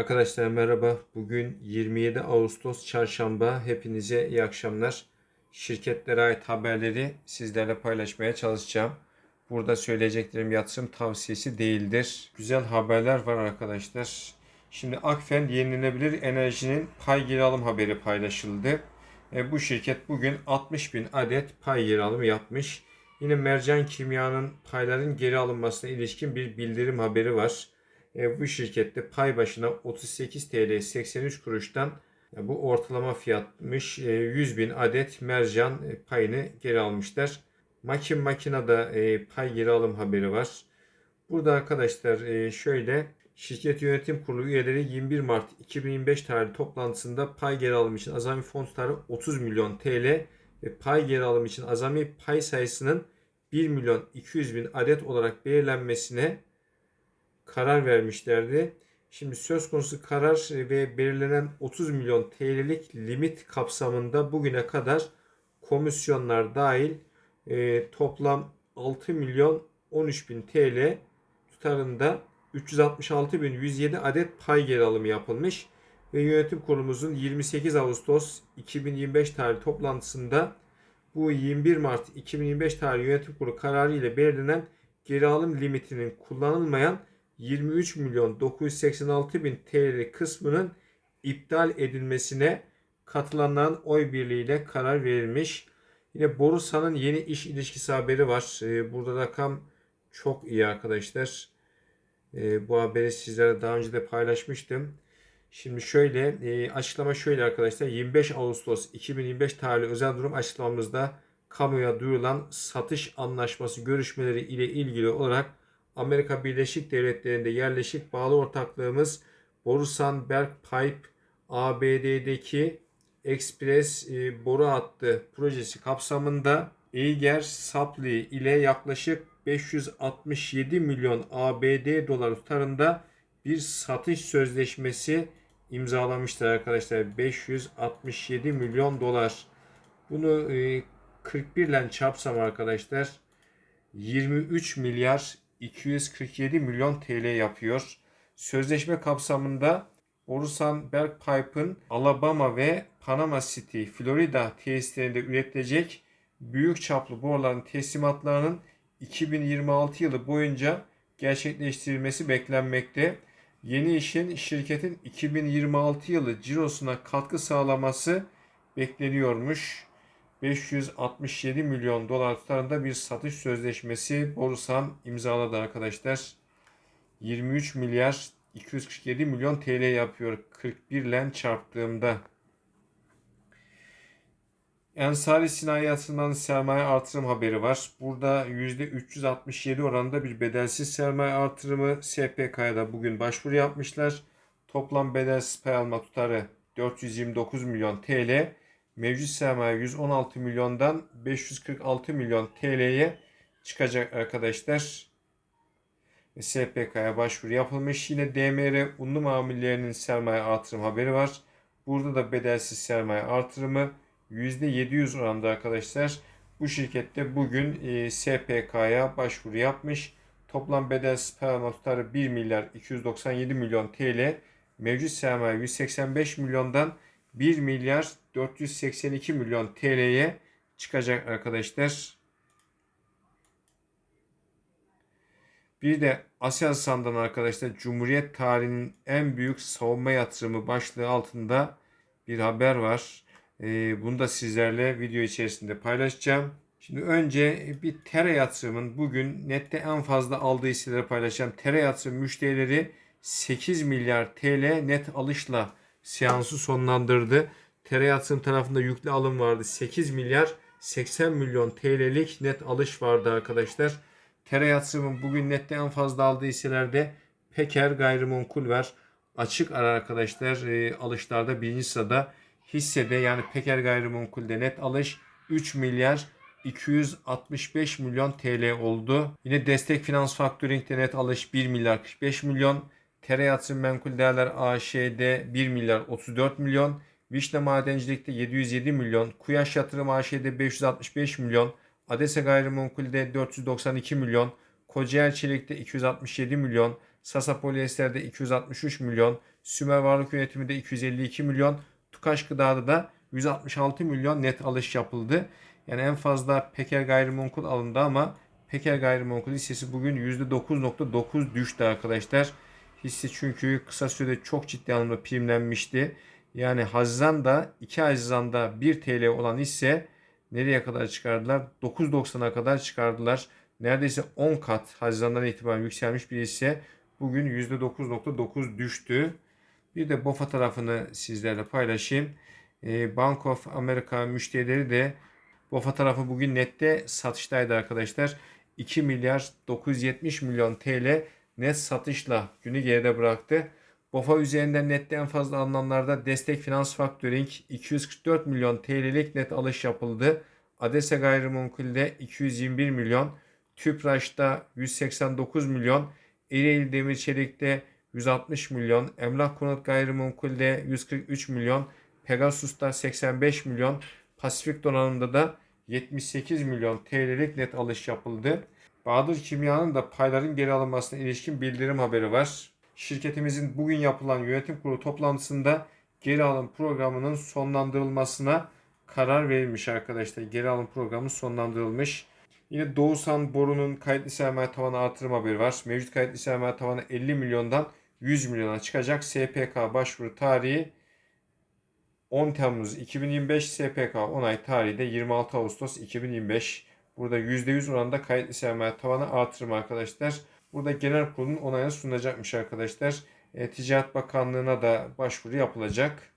Arkadaşlar merhaba. Bugün 27 Ağustos Çarşamba. Hepinize iyi akşamlar. Şirketlere ait haberleri sizlerle paylaşmaya çalışacağım. Burada söyleyeceklerim yatırım tavsiyesi değildir. Güzel haberler var arkadaşlar. Şimdi Akfen yenilenebilir enerjinin pay geri alım haberi paylaşıldı. E, bu şirket bugün 60 bin adet pay geri alımı yapmış. Yine Mercan Kimya'nın payların geri alınmasına ilişkin bir bildirim haberi var. E, bu şirkette pay başına 38 TL 83 kuruştan ya bu ortalama fiyatmış. E, 100 bin adet mercan e, payını geri almışlar. Makin Makina'da e, pay geri alım haberi var. Burada arkadaşlar e, şöyle şirket yönetim kurulu üyeleri 21 Mart 2025 tarihli toplantısında pay geri alım için azami fon tutarı 30 milyon TL ve pay geri alım için azami pay sayısının 1 milyon 200 bin adet olarak belirlenmesine karar vermişlerdi. Şimdi söz konusu karar ve belirlenen 30 milyon TL'lik limit kapsamında bugüne kadar komisyonlar dahil e, toplam 6 milyon 13 bin TL tutarında 366 bin 107 adet pay geri alımı yapılmış ve yönetim kurulumuzun 28 Ağustos 2025 tarihli toplantısında bu 21 Mart 2025 tarihli yönetim kurulu kararı ile belirlenen geri alım limitinin kullanılmayan 23 milyon 986 bin TL kısmının iptal edilmesine katılanların oy birliğiyle karar verilmiş. Yine Borusan'ın yeni iş ilişkisi haberi var. Ee, Burada rakam çok iyi arkadaşlar. Ee, Bu haberi sizlere daha önce de paylaşmıştım. Şimdi şöyle e, açıklama şöyle arkadaşlar. 25 Ağustos 2025 tarihli özel durum açıklamamızda kamuya duyurulan satış anlaşması görüşmeleri ile ilgili olarak Amerika Birleşik Devletleri'nde yerleşik bağlı ortaklığımız Borusan Berk Pipe ABD'deki Express e, boru hattı projesi kapsamında Eiger Sapli ile yaklaşık 567 milyon ABD doları tutarında bir satış sözleşmesi imzalamışlar arkadaşlar. 567 milyon dolar. Bunu e, 41 ile çarpsam arkadaşlar 23 milyar 247 milyon TL yapıyor. Sözleşme kapsamında Borusan Bergpipe'ın Alabama ve Panama City, Florida tesislerinde üretilecek büyük çaplı boruların teslimatlarının 2026 yılı boyunca gerçekleştirilmesi beklenmekte. Yeni işin şirketin 2026 yılı cirosuna katkı sağlaması bekleniyormuş. 567 milyon dolar tutarında bir satış sözleşmesi Borusan imzaladı arkadaşlar. 23 milyar 247 milyon TL yapıyor 41 ile çarptığımda. Ensari Sinayi sermaye artırım haberi var. Burada %367 oranında bir bedelsiz sermaye artırımı SPK'ya da bugün başvuru yapmışlar. Toplam bedelsiz pay alma tutarı 429 milyon TL. Mevcut sermaye 116 milyondan 546 milyon TL'ye çıkacak arkadaşlar. SPK'ya başvuru yapılmış. Yine DMR unlu mamullerinin sermaye artırım haberi var. Burada da bedelsiz sermaye artırımı %700 oranında arkadaşlar. Bu şirkette bugün e, SPK'ya başvuru yapmış. Toplam bedelsiz para tutarı 1 milyar 297 milyon TL. Mevcut sermaye 185 milyondan 1 milyar 482 milyon TL'ye çıkacak arkadaşlar. Bir de Aselsan'dan arkadaşlar Cumhuriyet tarihinin en büyük savunma yatırımı başlığı altında bir haber var. Ee, bunu da sizlerle video içerisinde paylaşacağım. Şimdi önce bir tere yatırımın bugün nette en fazla aldığı hisseleri paylaşacağım. Tere yatırım müşterileri 8 milyar TL net alışla seansı sonlandırdı. Tere yatırım tarafında yüklü alım vardı. 8 milyar 80 milyon TL'lik net alış vardı arkadaşlar. Tere yatırımın bugün nette en fazla aldığı hisselerde Peker gayrimenkul var. Açık ara arkadaşlar e, alışlarda birinci sırada hissede yani Peker gayrimenkulde net alış 3 milyar 265 milyon TL oldu. Yine destek finans faktöringde net alış 1 milyar 45 milyon. Tere Yatırım Menkul Değerler AŞ'de 1 milyar 34 milyon. Vişne Madencilik'te 707 milyon. Kuyaş Yatırım AŞ'de 565 milyon. Adese Gayrimenkul'de 492 milyon. Kocaeli Çelik'te 267 milyon. Sasa Polyester'de 263 milyon. Sümer Varlık Yönetimi'de 252 milyon. Tukaş Gıda'da da 166 milyon net alış yapıldı. Yani en fazla Peker Gayrimenkul alındı ama Peker Gayrimenkul hissesi bugün %9.9 düştü arkadaşlar. Hisse çünkü kısa sürede çok ciddi anlamda primlenmişti. Yani Haziran'da 2 Haziran'da 1 TL olan hisse nereye kadar çıkardılar? 9.90'a kadar çıkardılar. Neredeyse 10 kat Haziran'dan itibaren yükselmiş bir hisse bugün %9.9 düştü. Bir de BOFA tarafını sizlerle paylaşayım. Ee, Bank of America müşterileri de BOFA tarafı bugün nette satıştaydı arkadaşlar. 2 milyar 970 milyon TL net satışla günü geride bıraktı. BOFA üzerinden nette en fazla alınanlarda Destek Finans Factoring 244 milyon TL'lik net alış yapıldı. Adese Gayrimenkul'de 221 milyon, Tüpraş'ta 189 milyon, Ereğli Demir Çelik'te 160 milyon, Emlak Konut Gayrimenkul'de 143 milyon, Pegasus'ta 85 milyon, Pasifik Donanım'da da 78 milyon TL'lik net alış yapıldı. Bahadır Kimya'nın da payların geri alınmasına ilişkin bildirim haberi var. Şirketimizin bugün yapılan yönetim kurulu toplantısında geri alım programının sonlandırılmasına karar verilmiş arkadaşlar. Geri alım programı sonlandırılmış. Yine Doğusan Boru'nun kayıtlı sermaye tavanı artırım haberi var. Mevcut kayıtlı sermaye tavanı 50 milyondan 100 milyona çıkacak. SPK başvuru tarihi 10 Temmuz 2025 SPK onay tarihi de 26 Ağustos 2025. Burada %100 oranda kayıtlı sermaye tavanı artırım arkadaşlar. Burada genel kurulun onayını sunulacakmış arkadaşlar. E, Ticaret Bakanlığı'na da başvuru yapılacak.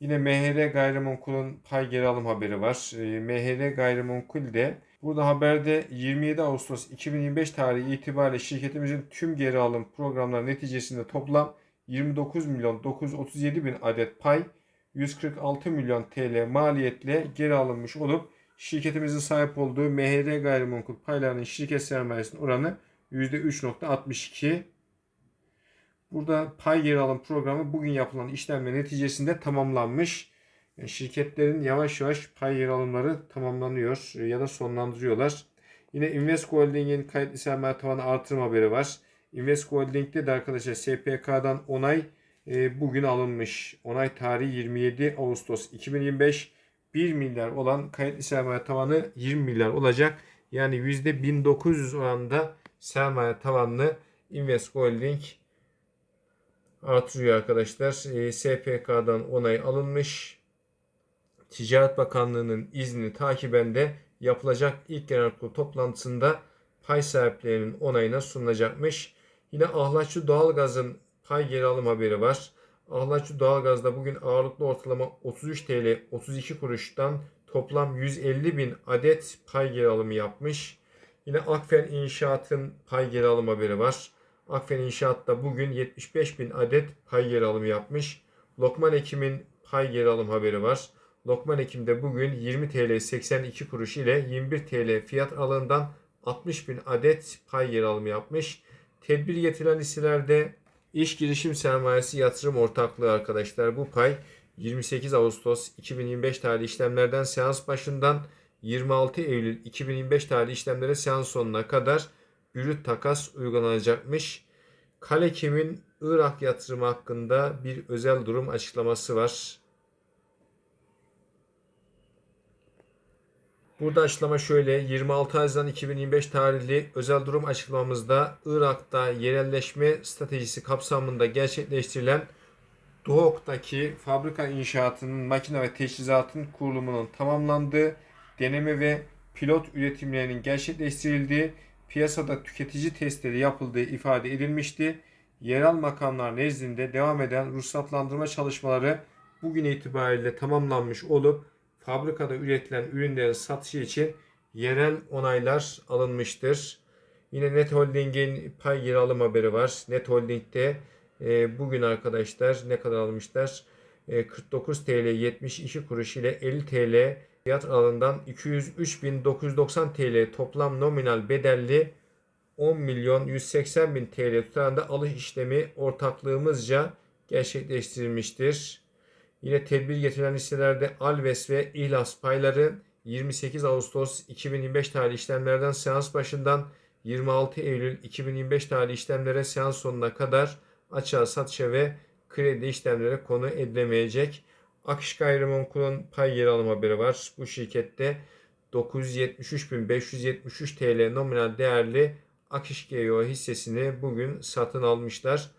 Yine MHR Gayrimenkul'un pay geri alım haberi var. E, MHR Gayrimenkul de burada haberde 27 Ağustos 2025 tarihi itibariyle şirketimizin tüm geri alım programları neticesinde toplam 29 milyon 937 bin adet pay 146 milyon TL maliyetle geri alınmış olup şirketimizin sahip olduğu MHR gayrimenkul paylarının şirket sermayesinin oranı %3.62. Burada pay geri alım programı bugün yapılan işlemler neticesinde tamamlanmış. Yani şirketlerin yavaş yavaş pay geri alımları tamamlanıyor ya da sonlandırıyorlar. Yine Invesco Holding'in kayıtlı sermaye tavanı artırım haberi var. Invesco Holding'de de arkadaşlar SPK'dan onay e, bugün alınmış. Onay tarihi 27 Ağustos 2025. 1 milyar olan kayıtlı sermaye tavanı 20 milyar olacak. Yani %1900 oranında sermaye tavanını Invesco Holding artırıyor arkadaşlar. E, SPK'dan onay alınmış. Ticaret Bakanlığı'nın izni takiben de yapılacak ilk genel kurul toplantısında pay sahiplerinin onayına sunulacakmış. Yine Ahlatçı Doğalgaz'ın pay geri alım haberi var. Ahlatçı Doğalgaz'da bugün ağırlıklı ortalama 33 TL 32 kuruştan toplam 150 bin adet pay geri alımı yapmış. Yine Akfen İnşaat'ın pay geri alım haberi var. Akfen İnşaat'ta bugün 75 bin adet pay geri alımı yapmış. Lokman Ekim'in pay geri alım haberi var. Lokman Ekim'de bugün 20 TL 82 kuruş ile 21 TL fiyat aralığından 60 bin adet pay geri alımı yapmış. Tedbir getirilen hisselerde İş girişim sermayesi yatırım ortaklığı arkadaşlar. Bu pay 28 Ağustos 2025 tarihli işlemlerden seans başından 26 Eylül 2025 tarihli işlemlere seans sonuna kadar bürüt takas uygulanacakmış. Kalekim'in Irak yatırımı hakkında bir özel durum açıklaması var. Burada açıklama şöyle. 26 Haziran 2025 tarihli özel durum açıklamamızda Irak'ta yerelleşme stratejisi kapsamında gerçekleştirilen Doğuk'taki fabrika inşaatının makine ve teçhizatın kurulumunun tamamlandığı, deneme ve pilot üretimlerinin gerçekleştirildiği, piyasada tüketici testleri yapıldığı ifade edilmişti. Yerel makamlar nezdinde devam eden ruhsatlandırma çalışmaları bugün itibariyle tamamlanmış olup fabrikada üretilen ürünlerin satışı için yerel onaylar alınmıştır. Yine Net Holding'in pay geri alım haberi var. Net Holding'de e, bugün arkadaşlar ne kadar almışlar? E, 49 TL 72 kuruş ile 50 TL fiyat aralığından 203.990 TL toplam nominal bedelli 10 milyon 180 bin TL tutarında alış işlemi ortaklığımızca gerçekleştirilmiştir. Yine tedbir getirilen hisselerde Alves ve İhlas payları 28 Ağustos 2025 tarihli işlemlerden seans başından 26 Eylül 2025 tarihli işlemlere seans sonuna kadar açığa satışa ve kredi işlemlere konu edilemeyecek. Akış Gayrimenkul'un pay geri alım haberi var. Bu şirkette 973.573 TL nominal değerli Akış GEO hissesini bugün satın almışlar.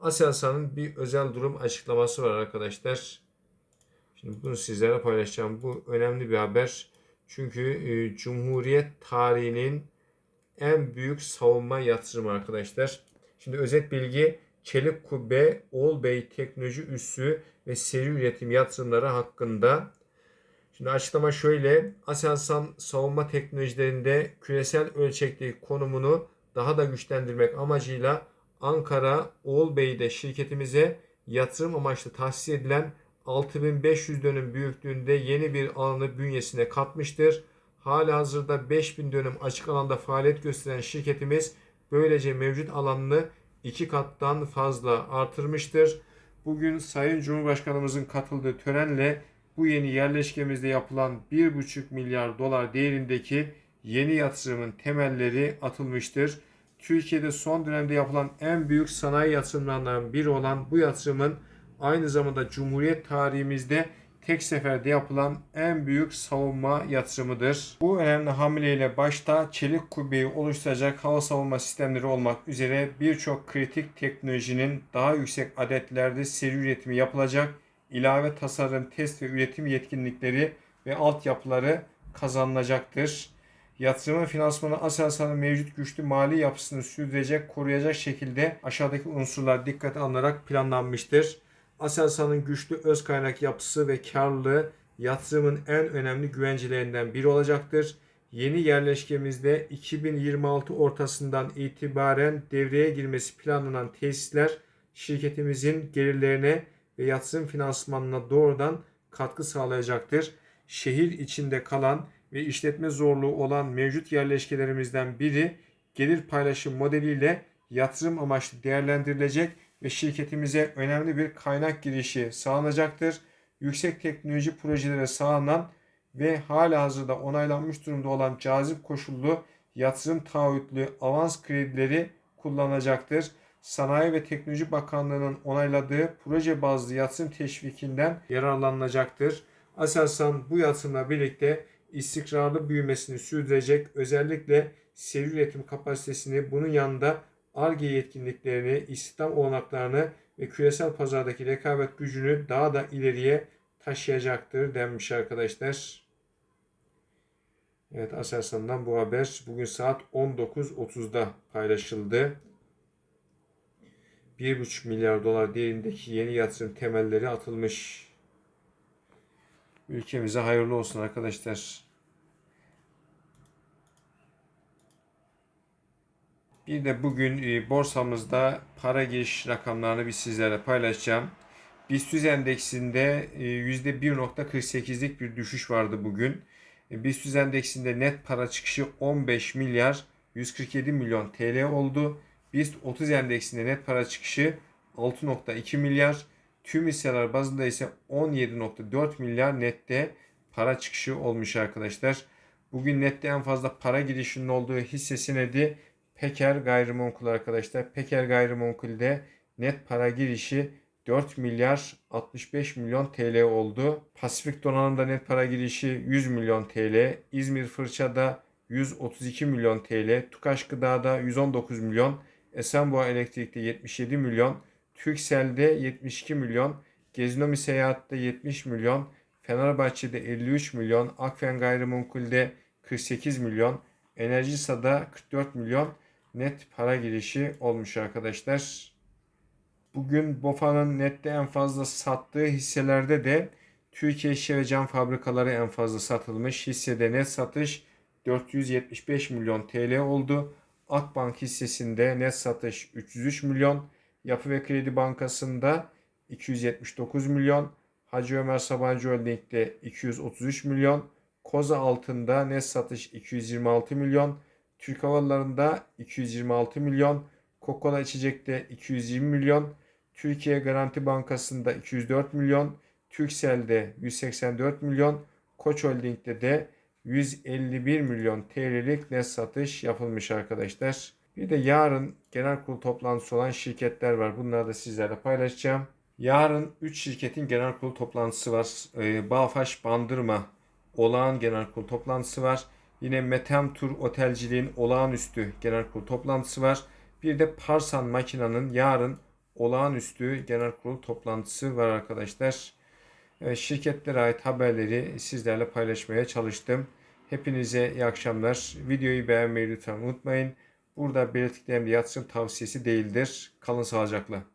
Aselsan'ın bir özel durum açıklaması var arkadaşlar. Şimdi bunu sizlere paylaşacağım. Bu önemli bir haber. Çünkü e, Cumhuriyet tarihinin en büyük savunma yatırımı arkadaşlar. Şimdi özet bilgi Çelik Kubbe, Olbey Teknoloji Üssü ve seri üretim yatırımları hakkında. Şimdi açıklama şöyle. Aselsan savunma teknolojilerinde küresel ölçekteki konumunu daha da güçlendirmek amacıyla Ankara Oğulbey'de şirketimize yatırım amaçlı tahsis edilen 6500 dönüm büyüklüğünde yeni bir alanı bünyesine katmıştır. Hala hazırda 5000 dönüm açık alanda faaliyet gösteren şirketimiz böylece mevcut alanını iki kattan fazla artırmıştır. Bugün Sayın Cumhurbaşkanımızın katıldığı törenle bu yeni yerleşkemizde yapılan 1,5 milyar dolar değerindeki yeni yatırımın temelleri atılmıştır. Türkiye'de son dönemde yapılan en büyük sanayi yatırımlarından biri olan bu yatırımın aynı zamanda Cumhuriyet tarihimizde tek seferde yapılan en büyük savunma yatırımıdır. Bu önemli hamleyle başta çelik kubbeyi oluşturacak hava savunma sistemleri olmak üzere birçok kritik teknolojinin daha yüksek adetlerde seri üretimi yapılacak, ilave tasarım, test ve üretim yetkinlikleri ve altyapıları kazanılacaktır. Yatırımın finansmanı Aselsan'ın mevcut güçlü mali yapısını sürdürecek, koruyacak şekilde aşağıdaki unsurlar dikkate alınarak planlanmıştır. Aselsan'ın güçlü öz kaynak yapısı ve karlılığı yatırımın en önemli güvencelerinden biri olacaktır. Yeni yerleşkemizde 2026 ortasından itibaren devreye girmesi planlanan tesisler şirketimizin gelirlerine ve yatırım finansmanına doğrudan katkı sağlayacaktır. Şehir içinde kalan ve işletme zorluğu olan mevcut yerleşkelerimizden biri gelir paylaşım modeliyle yatırım amaçlı değerlendirilecek ve şirketimize önemli bir kaynak girişi sağlanacaktır. Yüksek teknoloji projelere sağlanan ve hala hazırda onaylanmış durumda olan cazip koşullu yatırım taahhütlü avans kredileri kullanılacaktır. Sanayi ve Teknoloji Bakanlığı'nın onayladığı proje bazlı yatırım teşvikinden yararlanılacaktır. Aselsan bu yatırımla birlikte istikrarlı büyümesini sürdürecek özellikle seri üretim kapasitesini bunun yanında ARGE yetkinliklerini, istihdam olanaklarını ve küresel pazardaki rekabet gücünü daha da ileriye taşıyacaktır denmiş arkadaşlar. Evet Aselsan'dan bu haber bugün saat 19.30'da paylaşıldı. 1,5 milyar dolar değerindeki yeni yatırım temelleri atılmış. Ülkemize hayırlı olsun arkadaşlar. Bir de bugün e, borsamızda para giriş rakamlarını bir sizlerle paylaşacağım. BIST endeksinde %1.48'lik bir düşüş vardı bugün. E, BIST endeksinde net para çıkışı 15 milyar 147 milyon TL oldu. BIST 30 endeksinde net para çıkışı 6.2 milyar. Tüm hisseler bazında ise 17.4 milyar nette para çıkışı olmuş arkadaşlar. Bugün nette en fazla para girişinin olduğu hisse senedi Peker Gayrimenkul arkadaşlar. Peker Gayrimenkul'de net para girişi 4 milyar 65 milyon TL oldu. Pasifik Donanım'da net para girişi 100 milyon TL. İzmir Fırça'da 132 milyon TL. Tukaş Gıda'da 119 milyon. Esenboğa Elektrik'te 77 milyon. Türkcell'de 72 milyon. Gezinomi Seyahat'te 70 milyon. Fenerbahçe'de 53 milyon. Akfen Gayrimenkul'de 48 milyon. Enerjisa'da 44 milyon net para girişi olmuş arkadaşlar. Bugün BOFA'nın nette en fazla sattığı hisselerde de Türkiye Şişe ve Cam Fabrikaları en fazla satılmış. Hissede net satış 475 milyon TL oldu. Akbank hissesinde net satış 303 milyon. Yapı ve Kredi Bankası'nda 279 milyon. Hacı Ömer Sabancı Holding'de 233 milyon. Koza altında net satış 226 milyon. Türk Havaları'nda 226 milyon, Coca-Cola içecekte 220 milyon, Türkiye Garanti Bankası'nda 204 milyon, Türkcell'de 184 milyon, Koç Holding'de de 151 milyon TL'lik net satış yapılmış arkadaşlar. Bir de yarın genel kurul toplantısı olan şirketler var. Bunları da sizlerle paylaşacağım. Yarın 3 şirketin genel kurul toplantısı var. Ee, Bağfaş Bandırma olağan genel kurul toplantısı var. Yine Metem Tur Otelciliğin olağanüstü genel kurul toplantısı var. Bir de Parsan Makina'nın yarın olağanüstü genel kurul toplantısı var arkadaşlar. Şirketlere ait haberleri sizlerle paylaşmaya çalıştım. Hepinize iyi akşamlar. Videoyu beğenmeyi lütfen unutmayın. Burada belirttiklerim yatsın tavsiyesi değildir. Kalın sağlıcakla.